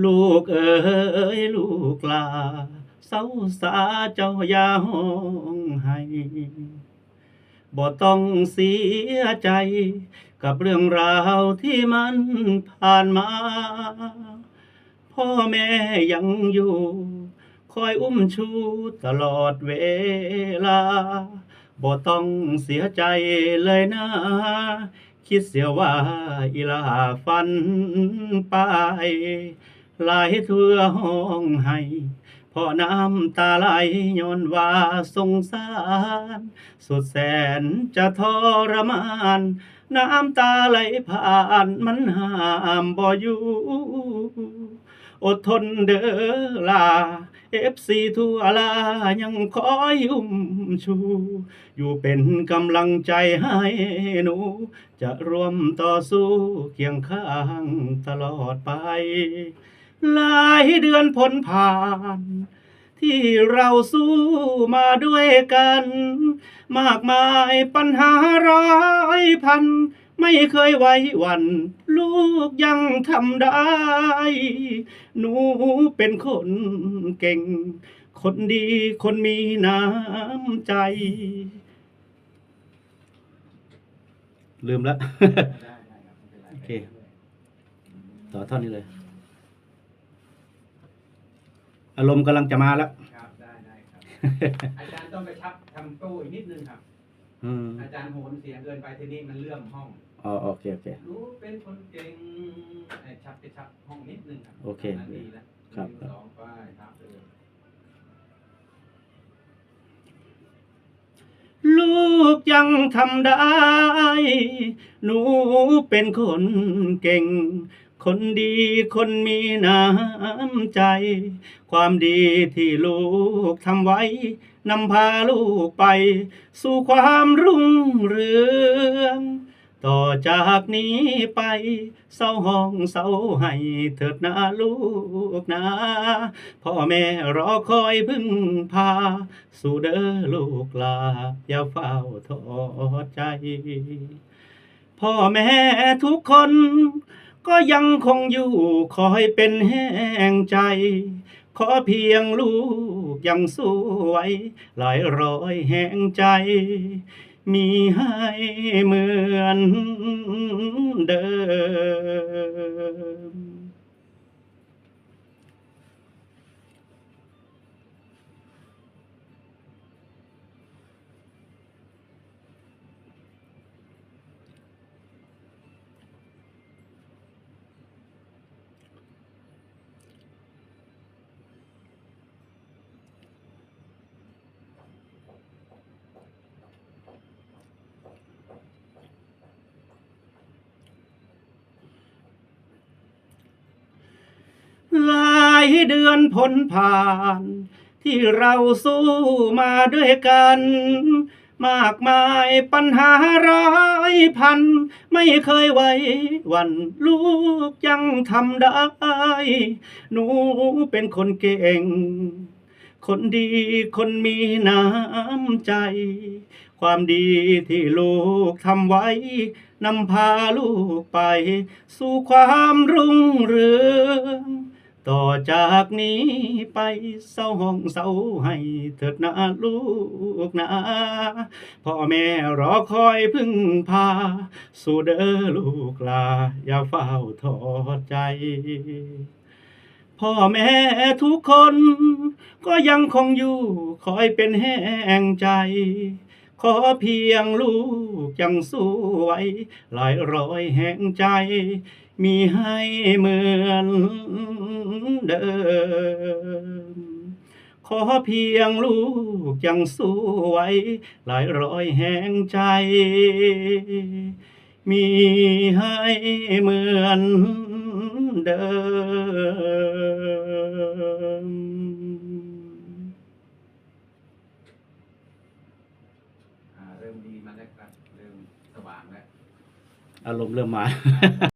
ลูกเอ๋ยลูกลาเศร้าสาเจ้าอย่าห้องให้บ่ต้องเสียใจ กับเรื่องราวที่มันผ่านมา พ่อแม่ยังอยู่ คอยอุ้มชูตลอดเวลาบ่ต้องเสียใจเลยนะ คิดเสียว่าอีลาฝันไป หลายเทื่อห้องให้พอน้ำตาไหลย้อนว่าสงสาร สุดแสนจะทรมาน น้ำตาไหลผ่านมันห้ามบ่อยู่อดทนเด้อลาเอฟซีทั่วลายังคอยอุ้มชู อยู่เป็นกำลังใจให้หนู จะร่วมต่อสู้เคียงข้างตลอดไป หลายเดือนพ้นผ่าน ที่เราสู้มาด้วยกัน มากมายปัญหาร้อยพัน ไม่เคยไว้วัน ลูกยังทำได้ หนูเป็นคนเก่ง คนดีคนมีน้ำใจ ลืมแล้ว โอเค ต่อท่อนนี้เลย อารมณ์กำลังจะมาแล้ว ครับได้ได้ครับ อาจารย์ต้องไปชับทำตู้อีกนิดนึงครับ อืมอาจารย์โหนเสียงเกินไปทีนี้มันเลื่อมห้อง อ๋อโอเคโอเค รู้เป็นคนเก่งไอ้ชับไปชับห้องนิดนึงครับโอเคนั่นดีแล้วครับหนึ่งสองไปครับเออลูกยังทำได้ หนูเป็นคนเก่ง คนดีคนมีน้ำใจ ความดีที่ลูกทำไว้ นำพาลูกไป สู่ความรุ่งเรืองต่อจากนี้ไปเศร้าห้องเศร้าให้เถิดนะลูกนะ พ่อแม่รอคอยพึ่งพา สู่เด้อลูกลา อย่าเฝ้าทอดใจ พ่อแม่ทุกคน ก็ยังคงอยู่คอยเป็นแห่งใจ ขอเพียงลูกยังสวย หลายร้อยแห่งใจ มีให้เหมือนเดิม หลายเดือนพ้นผ่าน ที่เราสู้มาด้วยกัน มากมายปัญหาร้อยพัน ไม่เคยไว้วันลูกยังทำได้ หนูเป็นคนเก่ง คนดีคนมีน้ำใจ ความดีที่ลูกทำไว้นำพาลูกไป สู่ความรุ่งเรือง ต่อจากนี้ไปเศร้าห้องเศร้าให้เถิดนะลูกนะพ่อแม่รอคอยพึ่งพา สู่เด้อลูกลา อย่าเฝ้าท้อใจ พ่อแม่ทุกคน ก็ยังคงอยู่คอยเป็นแห้งใจ ขอเพียงลูกยังสวยหลายร้อยแห่งใจ มีให้เหมือนเดิม ขอเพียงลูกยังสวยหลายร้อยแห่งใจ มีให้เหมือนเดิม อ่าเริ่มดีมาแล้วครับ เริ่มสว่างแล้ว อารมณ์เริ่มมา